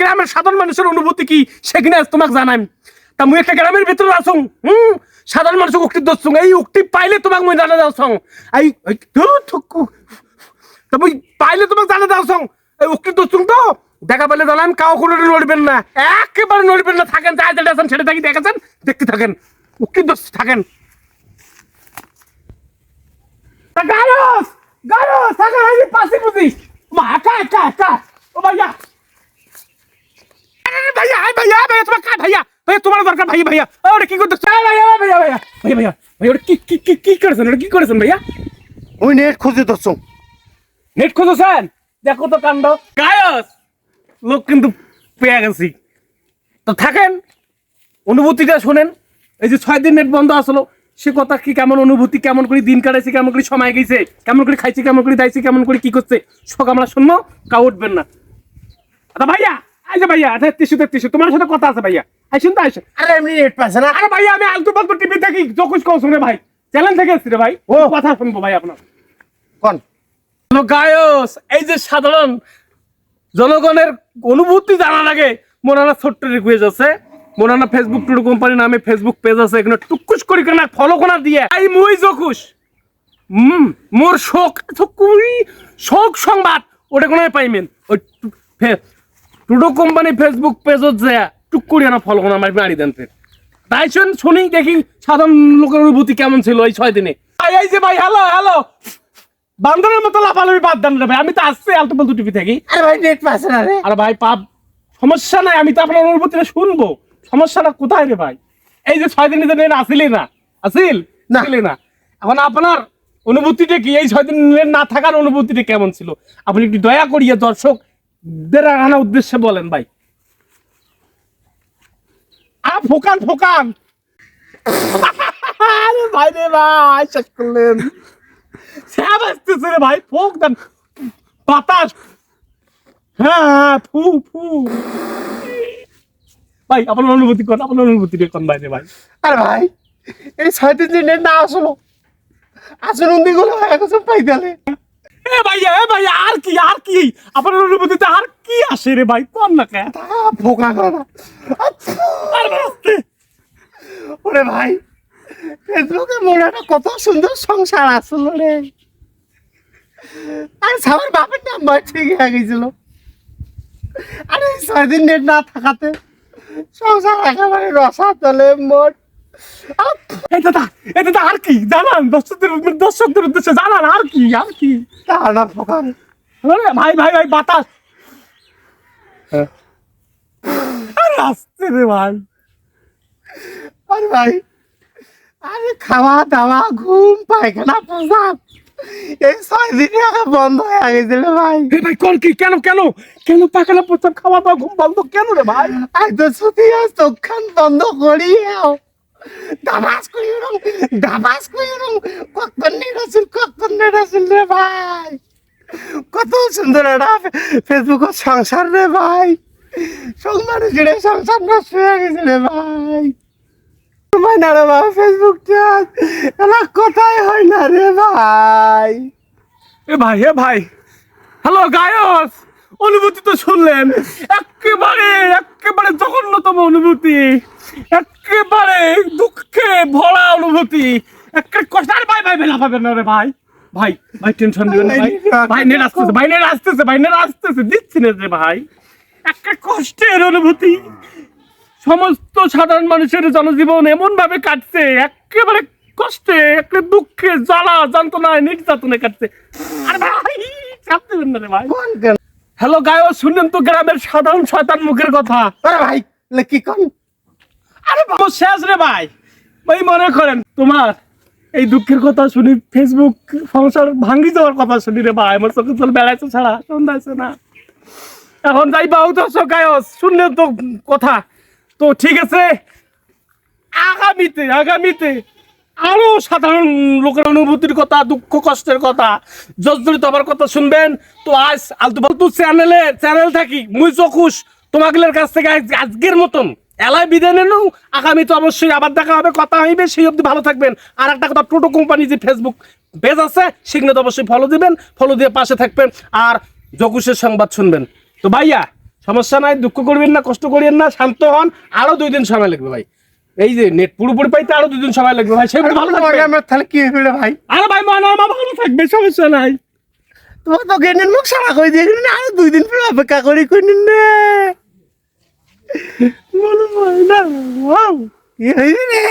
গ্রামের সাধারণ মানুষের অনুভূতি কি? সেখানে আজ তোমাকে জানাই। তা মুই একটা গ্রামের ভিতরে আসুন হুম? সাধারণ মানুষ উক্তি দোসুং এই উক্তি পাইলে তোমাকে মুই জানা দাও সং এই এই, তা মুই পাইলে তোমাকে জানা দাও সং এই উক্তি দোসুং তো? দেখা পেলে জানাম কাউ কোনো নড়বেন না। একেবারে নড়বেন না থাকেন যা যেটা আছেন সেটা থাকি দেখেছেন দেখতে থাকেন। উক্তি দোষ থাকেন। তা গারস গারস থাকেন এই যে পাশে বুঝিস। মা একা একা একা। ও ভাইয়া আরে ভাইয়া আয় ভাইয়া ভাইয়া তোমার তোমার দরকার ভাইয়া ভাইয়া। ওটা কি করতে ভাইয়া ভাইয়া ভাইয়া ভাইয়া ভাইয়া ওটা কি কি কি কি করেছেন? ওটা কি করেছেন ভাইয়া? ওই নেট খুঁজে ধরছ। নেট খুঁজেছেন? দেখো তো কাণ্ড। গায়স লোক কিন্তু পেয়ে গেছি। তো থাকেন অনুভূতিটা শোনেন। এই যে ছয় দিন নেট বন্ধ আসলো সে কথা কি কেমন অনুভূতি কেমন করে দিন কাটাইছে কেমন করে সময় গেছে কেমন করে খাইছে কেমন করে দাইছে কেমন করে কি করছে সব আমরা শুনব কাউ উঠবেন না। আচ্ছা ভাইয়া! আচ্ছা ভাইয়া আচ্ছা টিসু টিসু তোমার সাথে কথা আছে ভাইয়া। আইসুন তো আইসুন। আরে এমনি নেট পাচ্ছে না। আরে ভাইয়া আমি আলতু ফালতু টিভি দেখি যকুশ কৌ শুনে ভাই। চ্যানেল থেকে এসছি রে ভাই। ও। কথা শুনব ভাই আপনার কোন? গায়স এই যে সাধারণ জনগণের অনুভূতি জানার আগে মোনানা ছোট্ট রিকোয়েস্ট আছে। মোনানা ফেসবুক টুডু কোম্পানি নামে ফেসবুক পেজ আছে এখানে টুকুস করি কেনা ফলো কোনা দিয়ে। আই মুই জকুস হুম মোর শোক কুই শোক সংবাদ ওটা কোনো পাইমেন। ওই টুডু কোম্পানি ফেসবুক পেজত যে টুক করি না ফলো কোনা মারি মারি দেন ফের তাই শুন শুনি দেখি সাধারণ লোকের অনুভূতি কেমন ছিল এই ছয় দিনে? এই যে ভাই হ্যালো হ্যালো বান্দরের মতো লাফালাফি বাদ দেন রে ভাই আমি তো আসছি আলতু পালতু টিভি থাকি। আরে ভাই নেট পাচ্ছে না রে। আর ভাই পাপ। সমস্যা নাই আমি তো আপনার অনুভূতিটা শুনব। সমস্যাটা কোথায় রে ভাই? এই যে ছয় দিনের জন্য আসিলি না? আসিল? না। না? এখন আপনার অনুভূতিটা কি? এই ছয় দিন না থাকার অনুভূতিটা কেমন ছিল? আপনি একটু দয়া করিয়ে দর্শকদের আনার উদ্দেশ্যে বলেন ভাই। আ ফোকান ফোকান। আরে ভাই রে ভাই শেষ করলেন। রে ভাই ফোক দেন। বাতাস। হ্যাঁ হ্যাঁ, ফু ফু। ভাই আপনার অনুভূতি কোন? আপনার অনুভূতি কোন ভাই রে ভাই? আরে ভাই এই ছয় দিন যে নেট না আসলো। আসলে উন্দি গুলো গেছে পাই গেলে এ ভাইয়া এ ভাইয়া আর কি আর কি? আপনার অনুভূতিতে আর কি আসে রে ভাই? কোন না কে? ফোকা করে না। ওরে ভাই ফেসবুকে মনে একটা কত সুন্দর সংসার আসলো রে। আর সবার বাপের নাম্বার ঠিক হয়ে গেছিল। আরে ছয় দিন নেট না থাকাতে সংসার একেবারে রসা তলে মোট দাদা এই দাদা আর কি? জানান দর্শকদের দর্শকদের উদ্দেশ্যে জানান আর কি আর কি? না ফোকা আরে ভাই ভাই ভাই বাতাস। আরে রে ভাই। আরে ভাই আরে খাওয়া দাওয়া ঘুম পায়খানা প্রসাদ এই ছয় দিনে আগে বন্ধ হয়ে গেছিল ভাই। এ ভাই কোন কি? কেন কেন? কেন পাকানা প্রস্তাব খাওয়া দাওয়া ঘুম বন্ধ? কেন রে ভাই? আজ তো ছুটি আজ চোখখান বন্ধ করি দাবাস করি রং দাবাস করি রং কখন নিরাছিল কখন নিরাছিল রে ভাই। কত সুন্দর ফেসবুকের সংসার রে ভাই। সংসার সংসার নষ্ট গেছে রে ভাই। সময় না রে ভাই ফেসবুকটা এলা কোথায় হয় না রে ভাই। এ ভাই ভাই। হ্যালো অনুভূতি তো শুনলেন। একেবারে একেবারে জঘন্যতম অনুভূতি। একেবারে দুঃখে ভরা অনুভূতি। একেবারে কষ্ট আর ভাই ভাই ভেলা পাবেন না রে ভাই। ভাই ভাই টেনশন দিবেন না ভাই। ভাই আসতেছে ভাই আসতেছে ভাই আসতেছে দিচ্ছি না রে ভাই। একটা কষ্টের অনুভূতি। সমস্ত সাধারণ মানুষের জনজীবন এমন ভাবে কাটছে একেবারে কষ্টে একটা দুঃখে জ্বালা যন্ত্রণায় নির্যাতনে কাটছে। আর ভাই চাপ দেবেন না রে ভাই। হ্যালো গায়ো শুনলেন তো গ্রামের সাধারণ শয়তান মুখের কথা। আরে ভাই কি কোন? শেষ রে ভাই। মনে করেন, তোমার এই দুঃখের কথা শুনি ফেসবুক সংসার যাওয়ার কথা শুনি রে ভাই। বেড়াইছে ছাড়া না। এখন যাই বাহু তো শুনলেন তো কথা। তো ঠিক আছে, আগামীতে আগামীতে আরও সাধারণ লোকের অনুভূতির কথা, দুঃখ, কষ্টের কথা, জর্জরিত আমার কথা শুনবেন। তো আজ আলতু ফালতু চ্যানেলে চ্যানেল থাকি, মুই চকুশ তোমাগুলোর কাছ থেকে আজ- আজকের মতন এলাই বিদায় নেন আগামী তো অবশ্যই আবার দেখা হবে কথা হইবে সেই অবধি ভালো থাকবেন। আর একটা কথা টোটো কোম্পানি যে ফেসবুক পেজ আছে সেখানে তো অবশ্যই ফলো দিবেন ফলো দিয়ে পাশে থাকবেন আর জকুশের সংবাদ শুনবেন। তো ভাইয়া সমস্যা নাই দুঃখ করবেন না কষ্ট করিয়েন না শান্ত হন আরও দুই দিন সময় লাগবে ভাই। এই যে নেট পুরোপুরি পাইতে আরও দুই দিন সময় লাগবে ভাই সেই ভালো থাকবে আমার তাহলে কি হইবে রে ভাই? আরে ভাই মনে আমার ভালো থাকবে সমস্যা নাই। তোমার তো গেনের মুখ সারা করে দিয়ে আরও দুই দিন পরে অপেক্ষা করি কই নিন রে বলো ভাই না কি হইবে রে